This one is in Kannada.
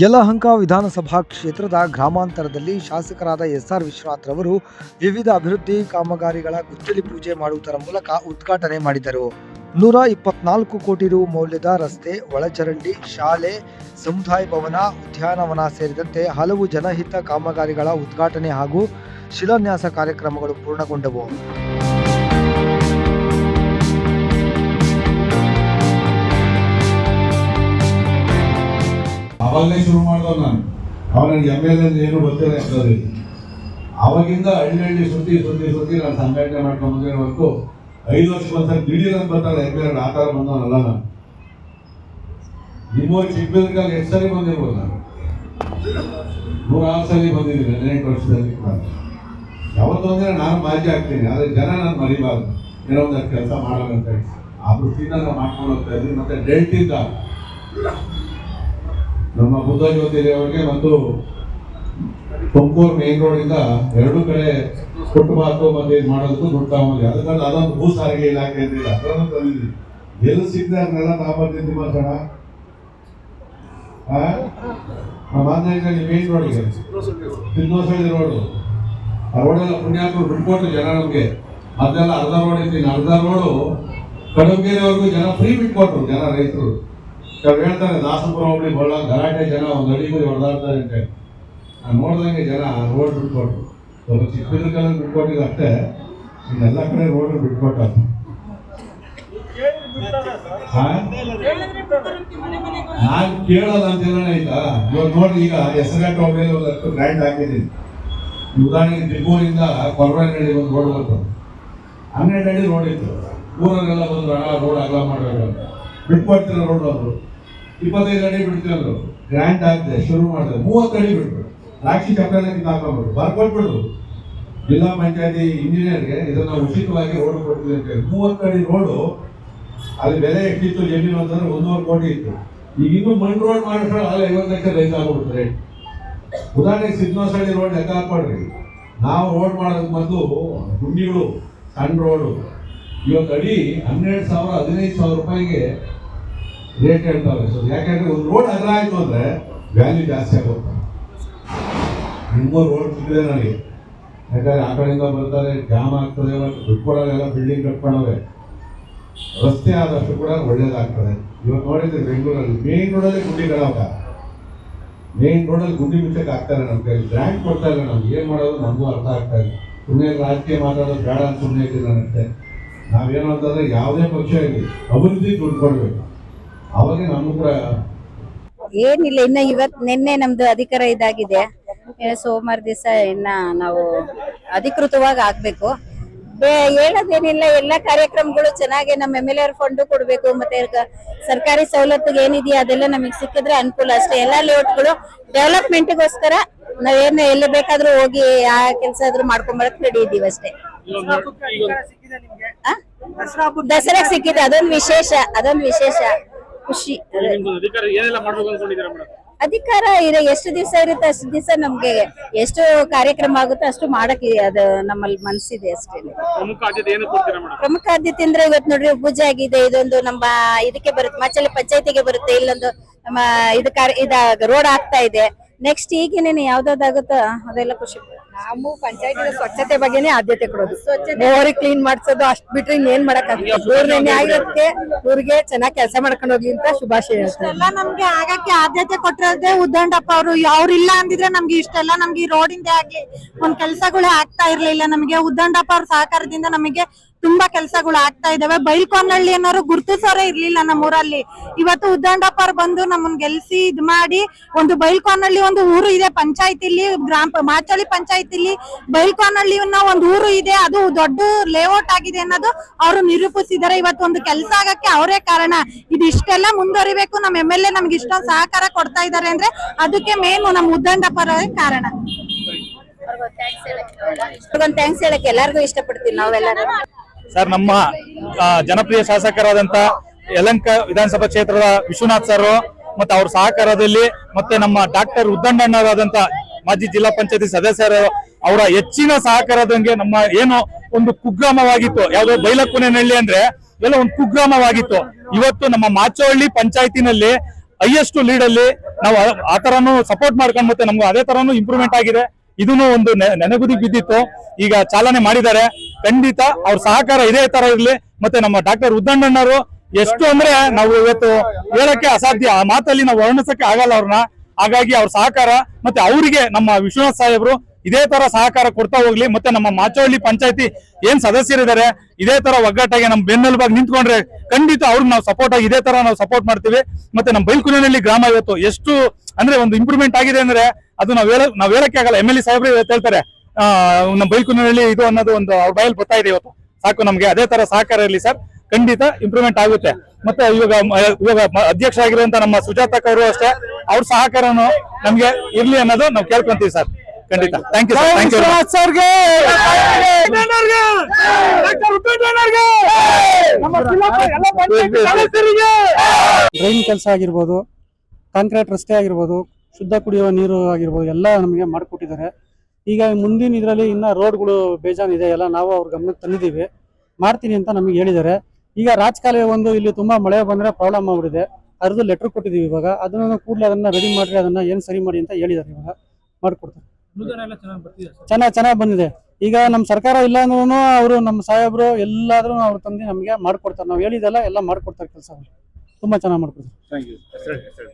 ಯಲಹಂಕ ವಿಧಾನಸಭಾ ಕ್ಷೇತ್ರದ ಗ್ರಾಮಾಂತರದಲ್ಲಿ ಶಾಸಕರಾದ ಎಸ್ಆರ್ ವಿಶ್ವನಾಥ್ ರವರು ವಿವಿಧ ಅಭಿವೃದ್ಧಿ ಕಾಮಗಾರಿಗಳ ಗುದ್ದಲಿ ಪೂಜೆ ಮಾಡುವುದರ ಮೂಲಕ ಉದ್ಘಾಟನೆ ಮಾಡಿದರು. ನೂರ ಇಪ್ಪತ್ನಾಲ್ಕು ಕೋಟಿ ರು ಮೌಲ್ಯದ ರಸ್ತೆ, ಒಳಚರಂಡಿ, ಶಾಲೆ, ಸಮುದಾಯ ಭವನ, ಉದ್ಯಾನವನ ಸೇರಿದಂತೆ ಹಲವು ಜನಹಿತ ಕಾಮಗಾರಿಗಳ ಉದ್ಘಾಟನೆ ಹಾಗೂ ಶಿಲಾನ್ಯಾಸ ಕಾರ್ಯಕ್ರಮಗಳು ಪೂರ್ಣಗೊಂಡವು. ಅವಾಗಲೇ ಶುರು ಮಾಡ್ದವ ನಾನು. ಅವಾಗ ನನಗೆ ಎಂ ಎಲ್ ಏನು ಗೊತ್ತಿಲ್ಲ ಯಾಕಂದ್ರೆ ಅವಾಗಿಂದ ಹಳ್ಳಿ ಹಳ್ಳಿ ಸುದ್ದಿ ಸುದ್ದಿ ಸುದ್ದಿ ನಾನು ಸಂಘಟನೆ ಮಾಡ್ಕೊಂಡು ಹೊರತು ಐದು ವರ್ಷ ಒಂದ್ಸರಿ ದಿಢೀರ್ ಅಂತ ಬರ್ತಾರೆ ಎಂ ಎಲ್ ಆ ಥರ ಬಂದವನಲ್ಲ ನಾನು. ನಿಮ್ಮ ಚಿಕ್ಕಬೇಕಾಗಿ ಎಷ್ಟು ಸರಿ ಬಂದಿರ್ಬೋದು ನಾನು? ನೂರಾರು ಸಲ ಬಂದಿದ್ದೀನಿ, ಹದಿನೆಂಟು ವರ್ಷದಲ್ಲಿ ಕೂಡ ಯಾವತ್ತು ಅಂದರೆ ನಾನು ಮಾಜಿ ಆಗ್ತೀನಿ, ಆದರೆ ಜನ ನಾನು ಮರಿಬಾರ್ದು. ಏನೋ ಒಂದು ಕೆಲಸ ಮಾಡೋಣ ಅಂತ ಆ ದೃಷ್ಟಿಯಿಂದ ಮಾಡ್ಕೊಂಡು ಹೋಗ್ತಾ ಇದ್ದೀನಿ, ಮತ್ತೆ ನಮ್ಮ ಬುದ್ಧ ಜ್ಯೋತಿ ಅವರಿಗೆ ಮತ್ತು ತುಮಕೂರು ಮೇನ್ ರೋಡ್ ಇಂದ ಎರಡು ಕಡೆ ಫುಟ್ಪಾತ್ ಮತ್ತೆ ಇದು ಮಾಡೋದಕ್ಕೂ ದುಡ್ಡು ತಗೊಂಡಿ ಅದಕ್ಕಾಗಿ ಅದೊಂದು ಭೂ ಸಾರಿಗೆ ಇಲಾಖೆ ಅಂತಿಲ್ಲ ಅದನ್ನು ತಂದಿದ್ವಿ. ಎಲ್ಲಿ ಸಿಗದೆ ಅದನ್ನೆಲ್ಲ ತಗೊಂಬರ್ತಿದ್ವಿ ಮಾತಾಡ ಆಂಧ್ರದಲ್ಲಿ ಮೇನ್ ರೋಡ್ಗೆ ಸಿದ್ದೋಸಳ್ಳಿ ರೋಡು ಆ ರೋಡೆಲ್ಲ ಪುಣ್ಯಾತ್ಮರು ಬಿಟ್ಕೊಟ್ಟು ಜನ ನಮಗೆ. ಅದೆಲ್ಲ ಅರ್ಧ ರೋಡ್ ಇದ್ದೀನಿ ಅರ್ಧ ರೋಡು ಕಡಂಗೇರಿವರೆಗೂ ಜನ ಫ್ರೀ ಬಿಟ್ಕೊಟ್ರು, ಜನ ರೈತರು. ಕೆಲವ್ರು ಹೇಳ್ತಾರೆ, ದಾಸಪುರ ಹೋಗ್ಲಿ ಬಳ್ಳ ಗಲಾಟೆ ಜನ, ಒಂದು ಅಡಿ ಬದಿ ಹೊಡೆದಾಡ್ತಾರೆ ಅಂತ ನಾನು ನೋಡ್ದಂಗೆ ಜನ ರೋಡ್ ಬಿಟ್ಕೊಟ್ರು. ಸ್ವಲ್ಪ ಚಿಕ್ಕಬಿದ್ರಕಲ್ಲಿ ಬಿಟ್ಕೊಟ್ಟಿದ್ದು ಅಷ್ಟೇ. ಇನ್ನೆಲ್ಲ ಕಡೆ ರೋಡ್ ಬಿಟ್ಕೊಟ್ಟ. ನಾನು ಕೇಳೋದು ಅಂತ ಹೇಳೋಣ ಆಯ್ತಾ ಇವಾಗ ನೋಡಿ, ಈಗ ಹೆಸರಾಟ ಹೋಗಿ ಒಂದು ಗ್ರ್ಯಾಂಡ್ ಹಾಕಿದ್ದೀನಿ. ಉದಾಹರಣೆಗೆ ದಿಬ್ಬೂರಿಂದ ಕೊರವನಹಳ್ಳಿ ಒಂದು ರೋಡ್ ಬರ್ತದೆ ಹನ್ನೆರಡು ಅಡಿ ರೋಡ್ ಇತ್ತು. ಊರಲ್ಲೆಲ್ಲ ಬಂದ್ರು ಹಣ ರೋಡ್ ಅಗಲ ಮಾಡಬೇಕು ಅಂತ. ಬಿಟ್ಕೊಡ್ತಿರೋ ರೋಡ್ ಅಂದ್ರು ಇಪ್ಪತ್ತೈದು ಅಡಿ ಬಿಡ್ತಿದ್ರು ಗ್ರ್ಯಾಂಡ್ ಆಗಿದೆ, ಶುರು ಮಾಡಿದೆ. ಮೂವತ್ತು ಅಡಿ ಬಿಡ್ಬಿಡು ರಾಕ್ಷಿ ಚಪ್ಪೆಲ್ಲ ಕಿತ್ತಾಕೊಂಡ್ಬಿಟ್ರು ಬರ್ಕೊಟ್ಬಿಡ್ರು ಜಿಲ್ಲಾ ಪಂಚಾಯತಿ ಇಂಜಿನಿಯರ್ಗೆ ಇದನ್ನು ಉಚಿತವಾಗಿ ರೋಡ್ ಕೊಡ್ತೀವಿ ಅಂತ ಹೇಳಿ. ಮೂವತ್ತು ಅಡಿ ರೋಡು ಅಲ್ಲಿ ಬೆಲೆ ಎಷ್ಟಿತ್ತು, ಜಮೀನು ಅಂತಂದ್ರೆ ಒಂದೂವರೆ ಕೋಟಿ ಇತ್ತು. ಈಗ ಇನ್ನು ಮಣ್ಣು ರೋಡ್ ಮಾಡಿದ್ರೆ ಅಲ್ಲಿ ಐವತ್ತು ಲಕ್ಷ ರೈತ ಆಗ್ಬಿಡುತ್ತೆ ರೇಟ್ ಉದಾಹರಣೆಗೆ ಸಿದ್ನೋಸಳ್ಳಿ ರೋಡ್ ಲೆಕ್ಕ ಹಾಕೊಡ್ರಿ ನಾವು ರೋಡ್ ಮಾಡೋದಕ್ಕೆ ಮೊದಲು ಗುಂಡಿಗಳು, ಸಣ್ಣ ರೋಡು ಇವತ್ತು ಅಡಿ ಹನ್ನೆರಡು ಸಾವಿರ, ಹದಿನೈದು ಸಾವಿರ ರೂಪಾಯಿಗೆ ರೇಟ್ ಹೇಳ್ತಾವೆ ಸೊ ಯಾಕಂದ್ರೆ ಒಂದು ರೋಡ್ ಅಗ್ರ ಆಯಿತು ಅಂದ್ರೆ ವ್ಯಾಲ್ಯೂ ಜಾಸ್ತಿ ಆಗುತ್ತೆ. ನಿಮ್ಮ ರೋಡ್ ಸಿಕ್ಕಿದೆ ನನಗೆ. ಯಾಕಂದ್ರೆ ಆ ಕಡೆಯಿಂದ ಬರ್ತಾರೆ ಜಾಮ್ ಆಗ್ತದೆ ಬಿಟ್ಕೊಡೋದೆಲ್ಲ ಬಿಲ್ಡಿಂಗ್ ಕಟ್ಕೊಂಡವೆ ರಸ್ತೆ ಆದಷ್ಟು ಕೂಡ ಒಳ್ಳೇದಾಗ್ತದೆ. ಇವತ್ತು ನೋಡಿದ್ರೆ ಬೆಂಗಳೂರಲ್ಲಿ ಮೇನ್ ರೋಡಲ್ಲಿ ಗುಂಡಿಗಳಾಗ ಮೇನ್ ರೋಡಲ್ಲಿ ಗುಂಡಿ ಮುಚ್ಚಕ್ಕೆ ಆಗ್ತಾರೆ ನಮ್ಮ ಕೈಲಿ ಗ್ರ್ಯಾಂಡ್ ಕೊಡ್ತಾ ಇಲ್ಲ ನಮ್ಗೆ. ಏನು ಮಾಡೋದು? ನಮಗೂ ಅರ್ಥ ಆಗ್ತಾ ಇಲ್ಲ. ಸುಮ್ಮನೆ ರಾಜಕೀಯ ಮಾತಾಡೋದು ಬೇಡ ಅಂತ ಸುಮ್ಮನೆ ಇದ್ದೀನಿ ನಾವೇನು ಅಂತಂದ್ರೆ ಯಾವುದೇ ಪಕ್ಷ ಇರಲಿ, ಅಭಿವೃದ್ಧಿ ದುಡ್ಡು ಕೊಡಬೇಕು. ಅವಾಗೆ ನಮಗೂ ಕೂಡ ಏನಿಲ್ಲ ಇನ್ನ ಇವತ್ ನಿನ್ನೆ ನಮ್ದು ಅಧಿಕಾರ ಇದಾಗಿದೆ. ಇನ್ನು ಸೋಮವಾರ ದಿವಸ ಇನ್ನ ನಾವು ಅಧಿಕೃತವಾಗಿ ಆಗ್ಬೇಕು. ಬೇ- ಹೇಳೋದೇನಿಲ್ಲ ಎಲ್ಲಾ ಕಾರ್ಯಕ್ರಮಗಳು ಚೆನ್ನಾಗಿ ನಮ್ಮ ಎಂ ಎಲ್ ಎರ್ ಫಂಡ್ ಕೊಡ್ಬೇಕು ಮತ್ತೆ ಗ- ಸರ್ಕಾರಿ ಸವಲತ್ತು ಏನಿದೆಯಾ ಅದೆಲ್ಲ ನಮಗೆ ಸಿಕ್ಕಿದ್ರೆ ಅನುಕೂಲ ಅಷ್ಟೇ. ಎಲ್ಲಾ ಲೇಔಟ್ಗಳು ಡೆವಲಪ್ಮೆಂಟ್ಗೋಸ್ಕರ ನಾವೇನು ಎಲ್ಲಿ ಬೇಕಾದ್ರೂ ಹೋಗಿ ಆ ಕೆಲಸ ಆದ್ರೂ ಮಾಡ್ಕೊಂಬರಕ್ ರೆಡಿ ಇದೀವಿ ಅಷ್ಟೇ. ಆ? ದಸರಾ ಸಿಕ್ಕಿದೆ ಅದೊಂದು ವಿಶೇಷ ಅದೊಂದು ವಿಶೇಷ. ಖುಷಿ. ಅಧಿಕಾರ ಏನೆಲ್ಲ ಮಾಡ್ಬೇಕು ಅನ್ಕೊಂಡಿದ್ದೀರಾ ಮೇಡಮ್? ಅಧಿಕಾರ ಇರೋ ಎಷ್ಟು ದಿವಸ ಇರುತ್ತೆ ಅಷ್ಟು ದಿವಸ ನಮ್ಗೆ ಎಷ್ಟು ಕಾರ್ಯಕ್ರಮ ಆಗುತ್ತೆ ಅಷ್ಟು ಮಾಡಕ್ಕೆ ಅದು ನಮ್ಮಲ್ಲಿ ಮನ್ಸಿದೆ ಅಷ್ಟೇ. ಪ್ರಮುಖ ಆದ್ಯತೆ ಏನು ಕೊಡ್ತೀರಾ ಮೇಡಮ್? ಪ್ರಮುಖ ಆದ್ಯತೆ ಅಂದ್ರೆ ಇವತ್ತು ನೋಡ್ರಿ ಪೂಜೆ ಆಗಿದೆ ಇದೊಂದು ನಮ್ಮ ಇದಕ್ಕೆ ಬರುತ್ತೆ ಮಚ್ಚಲಿ ಪಂಚಾಯತಿಗೆ ಬರುತ್ತೆ ಇಲ್ಲೊಂದು ನಮ್ಮ ಇದು ಇದ ರೋಡ್ ಆಗ್ತಾ ಇದೆ. ನೆಕ್ಸ್ಟ್ ಈಗೇನೇನು ಯಾವ್ದಾಗುತ್ತೋ ಅದೆಲ್ಲ ಖುಷಿ. ನಾವು ಪಂಚಾಯತಿ ಸ್ವಚ್ಛತೆ ಬಗ್ಗೆನೇ ಆದ್ಯತೆ ಕೊಡೋದು. ಮೋರಿ ಕ್ಲೀನ್ ಮಾಡ್ಸೋದು ಅಷ್ಟ್ ಬಿಟ್ರೆ ಇನ್ನೇನ್ ಮಾಡಕ್ ಇವ್ರ ನೆನ್ನೆ ಆಗಿರೋದಕ್ಕೆ ಇವ್ರಿಗೆ ಚೆನ್ನಾಗಿ ಕೆಲಸ ಮಾಡ್ಕೊಂಡು ಹೋಗ್ಲಿ ಅಂತ ಶುಭಾಶಯ ಎಲ್ಲ ನಮ್ಗೆ ಆಗಕ್ಕೆ ಆದ್ಯತೆ ಕೊಟ್ಟಿರೋದೇ ಉದ್ದಂಡಪ್ಪ ಅವರು. ಅವ್ರಿಲ್ಲ ಅಂದಿದ್ರೆ ನಮ್ಗೆ ಇಷ್ಟೆಲ್ಲ ನಮ್ಗೆ ಈ ರೋಡಿಂದ ಆಗ್ಲಿ ಒಂದ್ ಕೆಲ್ಸಗಳೇ ಆಗ್ತಾ ಇರ್ಲಿಲ್ಲ ನಮಗೆ. ಉದ್ದಂಡಪ್ಪ ಅವ್ರ ಸಹಕಾರದಿಂದ ನಮಗೆ ತುಂಬಾ ಕೆಲಸಗಳು ಆಗ್ತಾ ಇದಾವೆ. ಬೈಲ್ಕೊನಹಳ್ಳಿ ಅನ್ನೋರು ಗುರುತಿಸೋರೇ ಇರ್ಲಿಲ್ಲ ನಮ್ಮೂರಲ್ಲಿ. ಇವತ್ತು ಉದ್ದಂಡಪ್ಪರ್ ಬಂದು ನಮ್ಮನ್ ಗೆಲ್ಸಿ ಇದ್ ಮಾಡಿ ಒಂದು ಬೈಲ್ಕೋನಹಳ್ಳಿ ಒಂದು ಊರು ಇದೆ ಪಂಚಾಯತಿಲಿ, ಗ್ರಾಮ ಮಾಚಳಿ ಇಲ್ಲಿ ಬೈಲ್ಕೋನಹಳ್ಳಿ ಒಂದು ಊರು ಇದೆ, ಅದು ದೊಡ್ಡ ಲೇಔಟ್ ಆಗಿದೆ ಅನ್ನೋದು ಅವರು ನಿರೂಪಿಸಿದ್ದಾರೆ. ಇವತ್ತು ಒಂದು ಕೆಲಸ ಆಗಕ್ಕೆ ಅವರೇ ಕಾರಣ. ಇದಿಷ್ಟೆಲ್ಲ ಮುಂದುವರಿಬೇಕು. ನಮ್ಮ ಎಂ ಎಲ್ ಎ ನಮ್ಗೆ ಇಷ್ಟೊಂದು ಸಹಕಾರ ಕೊಡ್ತಾ ಇದ್ದಾರೆ ಅಂದ್ರೆ ಅದಕ್ಕೆ ಮೇನ್ ನಮ್ಮ ಉದ್ದಂಡಪ್ಪರ ಕಾರಣ. ಥ್ಯಾಂಕ್ಸ್ ಹೇಳಕ್ಕೆ ಎಲ್ಲರಿಗೂ ಇಷ್ಟಪಡ್ತೀವಿ ನಾವೆಲ್ಲರೂ. ಸರ್, ನಮ್ಮ ಜನಪ್ರಿಯ ಶಾಸಕರಾದಂತ ಯಲಂಕ ವಿಧಾನಸಭಾ ಕ್ಷೇತ್ರದ ವಿಶ್ವನಾಥ್ ಸರ್ ಮತ್ತೆ ಅವ್ರ ಸಹಕಾರದಲ್ಲಿ ಮತ್ತೆ ನಮ್ಮ ಡಾಕ್ಟರ್ ಉದ್ದಣ್ಣರಾದಂತ ಮಾಜಿ ಜಿಲ್ಲಾ ಪಂಚಾಯತಿ ಸದಸ್ಯರು ಅವರ ಹೆಚ್ಚಿನ ಸಹಕಾರದಂಗೆ ನಮ್ಮ ಏನು ಒಂದು ಕುಗ್ರಾಮವಾಗಿತ್ತು. ಯಾವ್ದೋ ಬೈಲಕ್ಕುನೆನಹಳ್ಳಿ ಅಂದ್ರೆ ಎಲ್ಲ ಒಂದು ಕುಗ್ರಾಮವಾಗಿತ್ತು. ಇವತ್ತು ನಮ್ಮ ಮಾಚೋಹಳ್ಳಿ ಪಂಚಾಯತಿನಲ್ಲಿ ಹೈಯೆಸ್ಟ್ ಲೀಡ್ ಅಲ್ಲಿ ನಾವು ಆ ತರನು ಸಪೋರ್ಟ್ ಮಾಡ್ಕೊಂಡು ಮತ್ತೆ ನಮ್ಗೆ ಅದೇ ತರನು ಇಂಪ್ರೂವ್ಮೆಂಟ್ ಆಗಿದೆ. ಇದನ್ನು ಒಂದು ನೆನೆಗುದಿ ಬಿದ್ದಿತ್ತು. ಈಗ ಚಾಲನೆ ಮಾಡಿದ್ದಾರೆ. ಖಂಡಿತ ಅವ್ರ ಸಹಕಾರ ಇದೇ ತರ ಇರಲಿ. ಮತ್ತೆ ನಮ್ಮ ಡಾಕ್ಟರ್ ಉದ್ದಂಡಣ್ಣರು ಎಷ್ಟು ಅಂದ್ರೆ ನಾವು ಇವತ್ತು ಹೇಳಕ್ಕೆ ಅಸಾಧ್ಯ. ಆ ಮಾತಲ್ಲಿ ನಾವು ವರ್ಣಿಸಕ್ಕೆ ಆಗಲ್ಲ ಅವ್ರನ್ನ. ಹಾಗಾಗಿ ಅವ್ರ ಸಹಕಾರ ಮತ್ತೆ ಅವರಿಗೆ ನಮ್ಮ ವಿಶ್ವನಾಥ್ ಸಾಹೇಬ್ರು ಇದೇ ತರ ಸಹಕಾರ ಕೊಡ್ತಾ ಹೋಗ್ಲಿ. ಮತ್ತೆ ನಮ್ಮ ಮಾಚೋಳ್ಳಿ ಪಂಚಾಯತಿ ಏನ್ ಸದಸ್ಯರಿದ್ದಾರೆ, ಇದೇ ತರ ಒಗ್ಗಟ್ಟಾಗಿ ನಮ್ಮ ಬೆನ್ನೆಲುಬಾಗಿ ನಿಂತ್ಕೊಂಡ್ರೆ ಖಂಡಿತ ಅವ್ರಿಗೆ ನಾವು ಸಪೋರ್ಟ್ ಆಗಿ ಇದೇ ತರ ನಾವು ಸಪೋರ್ಟ್ ಮಾಡ್ತೀವಿ. ಮತ್ತೆ ನಮ್ಮ ಬೈಲ್ಕುನಲ್ಲಿ ಗ್ರಾಮ ಇವತ್ತು ಎಷ್ಟು ಅಂದ್ರೆ ಒಂದು ಇಂಪ್ರೂವ್ಮೆಂಟ್ ಆಗಿದೆ ಅಂದ್ರೆ ಅದು ನಾವ್ ಹೇಳ ನಾವ್ ಹೇಳಕ್ಕೆ ಆಗಲ್ಲ. ಎಂ ಎಲ್ ಎ ಸಾಹೇಬ್ರು ಇವತ್ತು ಹೇಳ್ತಾರೆ ಆ, ನಮ್ಮ ಬೈಲ್ಕುನಲ್ಲಿ ಇದು ಅನ್ನೋದು ಒಂದು ಅವ್ರ ಬಾಯಲ್ಲಿ ಬರ್ತಾ ಇದೆ ಇವತ್ತು. ಸಾಕು ನಮ್ಗೆ. ಅದೇ ತರ ಸಹಕಾರ ಇರಲಿ ಸರ್. ಖಂಡಿತ ಇಂಪ್ರೂವ್ಮೆಂಟ್ ಆಗುತ್ತೆ. ಮತ್ತೆ ಇವಾಗ ಇವಾಗ ಅಧ್ಯಕ್ಷ ಆಗಿರುವಂತ ನಮ್ಮ ಸುಜಾತ ಅವರು ಅಷ್ಟೇ ಅವ್ರ ಸಹಕಾರನು ನಮ್ಗೆ ಇರ್ಲಿ ಅನ್ನೋದು ನಾವು ಕೇಳ್ಕೊಂತೀವಿ ಸರ್. ಖಂಡಿತ. Thank you sir thank you drain ಕೆಲಸ ಆಗಿರ್ಬೋದು ಕಾಂಕ್ರೀಟ್ ರಸ್ತೆ ಆಗಿರ್ಬೋದು ಶುದ್ಧ ಕುಡಿಯುವ ನೀರು ಆಗಿರ್ಬೋದು ಎಲ್ಲ ನಮಗೆ ಮಾಡಿಕೊಟ್ಟಿದ್ದಾರೆ. ಈಗ ಮುಂದಿನ ಇದರಲ್ಲಿ ಇನ್ನ ರೋಡ್ಗಳು ಬೇಜಾನಿದೆ ಎಲ್ಲ ನಾವು ಅವ್ರ ಗಮನಕ್ಕೆ ತಂದಿದ್ದೀವಿ. ಮಾಡ್ತೀನಿ ಅಂತ ನಮಗೆ ಹೇಳಿದ್ದಾರೆ. ಈಗ ರಾಜಕಾಲುವೆ ಒಂದು ಇಲ್ಲಿ ತುಂಬಾ ಮಳೆ ಬಂದ್ರೆ ಪ್ರಾಬ್ಲಮ್ ಆಗ್ಬಿಟ್ಟಿದೆ. ಅದ್ರದ್ದು ಲೆಟರ್ ಕೊಟ್ಟಿದ್ದೀವಿ ಇವಾಗ. ಅದನ್ನು ಕೂಡಲೇ ಅದನ್ನ ರೆಡಿ ಮಾಡಿರಿ ಅದನ್ನ ಏನು ಸರಿ ಮಾಡಿ ಅಂತ ಹೇಳಿದ್ದಾರೆ ಇವಾಗ. ಮಾಡಿಕೊಡ್ತಾರೆ. ಚೆನ್ನಾಗಿ ಚೆನ್ನಾಗಿ ಬಂದಿದೆ. ಈಗ ನಮ್ಮ ಸರ್ಕಾರ ಇಲ್ಲ ಅಂದ್ರೂ ಅವರು ನಮ್ಮ ಸಾಹೇಬರು ಎಲ್ಲಾದರೂ ಅವ್ರು ತಂದು ನಮಗೆ ಮಾಡ್ಕೊಡ್ತಾರೆ. ನಾವು ಹೇಳಿದೆಲ್ಲ ಎಲ್ಲ ಮಾಡ್ಕೊಡ್ತಾರೆ ಕೆಲಸ ತುಂಬಾ ಚೆನ್ನಾಗಿ ಮಾಡ್ಕೊಡ್ತಾರೆ.